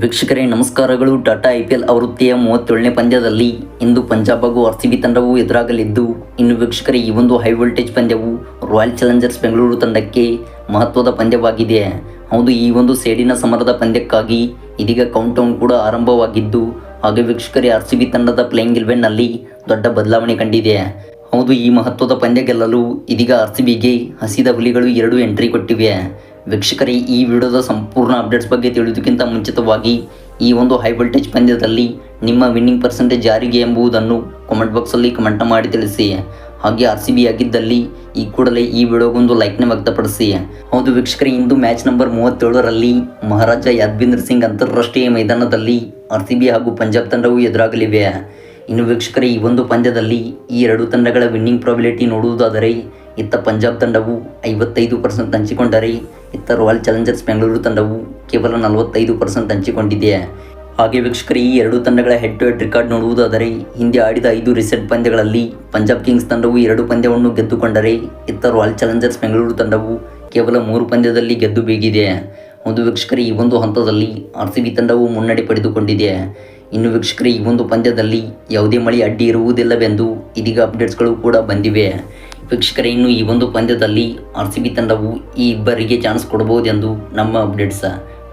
ವೀಕ್ಷಕರೇ, ನಮಸ್ಕಾರಗಳು. Tata I P L ಆವೃತ್ತಿಯ ಮೂವತ್ತೇಳನೇ ಪಂದ್ಯದಲ್ಲಿ ಇಂದು ಪಂಜಾಬ್ ಹಾಗೂ ಆರ್ ಸಿ ಬಿ ತಂಡವು ಎದುರಾಗಲಿದ್ದು, ಇನ್ನು ವೀಕ್ಷಕರೇ, ಈ ಒಂದು ಹೈ ವೋಲ್ಟೇಜ್ ಪಂದ್ಯವು ರಾಯಲ್ ಚಾಲೆಂಜರ್ಸ್ ಬೆಂಗಳೂರು ತಂಡಕ್ಕೆ ಮಹತ್ವದ ಪಂದ್ಯವಾಗಿದೆ. ಹೌದು, ಈ ಒಂದು ಸೇಡಿನ ಸಮರದ ಪಂದ್ಯಕ್ಕಾಗಿ ಇದೀಗ ಕೌಂಟ್ ಡೌನ್ ಕೂಡ ಆರಂಭವಾಗಿದ್ದು, ಹಾಗೆ ವೀಕ್ಷಕರೇ, ಆರ್ ಸಿ ಬಿ ತಂಡದ ಪ್ಲೇಯಿಂಗ್ ಇಲೆವೆನ್ನಲ್ಲಿ ದೊಡ್ಡ ಬದಲಾವಣೆ ಕಂಡಿದೆ. ಹೌದು, ಈ ಮಹತ್ವದ ಪಂದ್ಯ ಗೆಲ್ಲಲು ಇದೀಗ ಆರ್ ಸಿ ಬಿಗೆ ಹಸಿದ ಹುಲಿಗಳು ಎರಡು ಎಂಟ್ರಿ ಕೊಟ್ಟಿವೆ. ವೀಕ್ಷಕರೇ, ಈ ವಿಡಿಯೋದ ಸಂಪೂರ್ಣ ಅಪ್ಡೇಟ್ಸ್ ಬಗ್ಗೆ ತಿಳಿಯೋದಕ್ಕಿಂತ ಮುಂಚಿತವಾಗಿ ಈ ಒಂದು ಹೈ ವೋಲ್ಟೇಜ್ ಪಂದ್ಯದಲ್ಲಿ ನಿಮ್ಮ ವಿನ್ನಿಂಗ್ ಪರ್ಸೆಂಟೇಜ್ ಯಾರಿಗೆ ಎಂಬುದನ್ನು ಕಮೆಂಟ್ ಬಾಕ್ಸಲ್ಲಿ ಕಮೆಂಟ್ ಮಾಡಿ ತಿಳಿಸಿ. ಹಾಗೆ ಆರ್ ಸಿ ಬಿ ಆಗಿದ್ದಲ್ಲಿ ಈ ಕೂಡಲೇ ಈ ವಿಡಿಯೋಗೊಂದು ಲೈಕ್ನ ವ್ಯಕ್ತಪಡಿಸಿ. ಹೌದು ವೀಕ್ಷಕರೇ, ಇಂದು ಮ್ಯಾಚ್ ನಂಬರ್ ಮೂವತ್ತೇಳರಲ್ಲಿ ಮಹಾರಾಜ ಯಾದ್ವಿಂದ್ರ ಸಿಂಗ್ ಅಂತಾರಾಷ್ಟ್ರೀಯ ಮೈದಾನದಲ್ಲಿ ಆರ್ ಸಿ ಬಿ ಹಾಗೂ ಪಂಜಾಬ್ ತಂಡವು ಎದುರಾಗಲಿವೆ. ಇನ್ನು ವೀಕ್ಷಕರೇ, ಈ ಒಂದು ಪಂದ್ಯದಲ್ಲಿ ಈ ಎರಡು ತಂಡಗಳ ವಿನ್ನಿಂಗ್ ಪ್ರಾಬಿಲಿಟಿ ನೋಡುವುದಾದರೆ, ಇತ್ತ ಪಂಜಾಬ್ ತಂಡವು ಐವತ್ತೈದು ಪರ್ಸೆಂಟ್ ಹಂಚಿಕೊಂಡರೆ ಇತ್ತ ರಾಯಲ್ ಚಾಲೆಂಜರ್ಸ್ ಬೆಂಗಳೂರು ತಂಡವು ಕೇವಲ ನಲವತ್ತೈದು ಪರ್ಸೆಂಟ್ ಹಂಚಿಕೊಂಡಿದೆ. ಹಾಗೆ ವೀಕ್ಷಕರು, ಈ ಎರಡು ತಂಡಗಳ ಹೆಡ್ ಟು ಹೆಡ್ ರೆಕಾರ್ಡ್ ನೋಡುವುದಾದರೆ, ಹಿಂದೆ ಆಡಿದ ಐದು ರಿಸೆಂಟ್ ಪಂದ್ಯಗಳಲ್ಲಿ ಪಂಜಾಬ್ ಕಿಂಗ್ಸ್ ತಂಡವು ಎರಡು ಪಂದ್ಯವನ್ನು ಗೆದ್ದುಕೊಂಡರೆ ಇತ್ತ ರಾಯಲ್ ಚಾಲೆಂಜರ್ಸ್ ಬೆಂಗಳೂರು ತಂಡವು ಕೇವಲ ಮೂರು ಪಂದ್ಯದಲ್ಲಿ ಗೆದ್ದು ಬೀಗಿದೆ. ಒಂದು ವೀಕ್ಷಕರು, ಈ ಒಂದು ಹಂತದಲ್ಲಿ ಆರ್ ಸಿ ಬಿ ತಂಡವು ಮುನ್ನಡೆ ಪಡೆದುಕೊಂಡಿದೆ. ಇನ್ನು ವೀಕ್ಷಕರು, ಈ ಒಂದು ಪಂದ್ಯದಲ್ಲಿ ಯಾವುದೇ ಮಳೆ ಅಡ್ಡಿ ಇರುವುದಿಲ್ಲವೆಂದು ಇದೀಗ ಅಪ್ಡೇಟ್ಸ್ಗಳು ಕೂಡ ಬಂದಿವೆ. ವೀಕ್ಷಕರೇ, ಇನ್ನು ಈ ಒಂದು ಪಂದ್ಯದಲ್ಲಿ ಆರ್ ಸಿ ಬಿ ತಂಡವು ಈ ಇಬ್ಬರಿಗೆ ಚಾನ್ಸ್ ಕೊಡಬಹುದೆಂದು ನಮ್ಮ ಅಪ್ಡೇಟ್ಸ್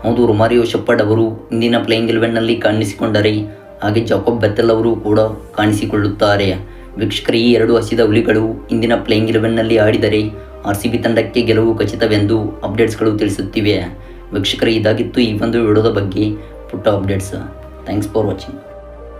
ಹೌದು, ರೊಮಾರಿಯೋ ಶೆಪ್ಪಡ್ ಅವರು ಇಂದಿನ ಪ್ಲೇಯಿಂಗ್ ಇಲೆವೆನ್ನಲ್ಲಿ ಕಾಣಿಸಿಕೊಂಡರೆ, ಹಾಗೆ ಜಾಕೋಬ್ ಬೆತ್ತಲ್ ಅವರು ಕೂಡ ಕಾಣಿಸಿಕೊಳ್ಳುತ್ತಾರೆ. ವೀಕ್ಷಕರ, ಈ ಎರಡು ಹಸಿದ ಹುಲಿಗಳು ಇಂದಿನ ಪ್ಲೇಯಿಂಗ್ ಇಲೆವೆನ್ನಲ್ಲಿ ಆಡಿದರೆ ಆರ್ ಸಿ ಬಿ ತಂಡಕ್ಕೆ ಗೆಲುವು ಖಚಿತವೆಂದು ಅಪ್ಡೇಟ್ಸ್ಗಳು ತಿಳಿಸುತ್ತಿವೆ. ವೀಕ್ಷಕರ, ಇದಾಗಿತ್ತು ಈ ಒಂದು ವಿಡಿಯೋದ ಬಗ್ಗೆ ಪುಟ್ಟ ಅಪ್ಡೇಟ್ಸ್ ಥ್ಯಾಂಕ್ಸ್ ಫಾರ್ ವಾಚಿಂಗ್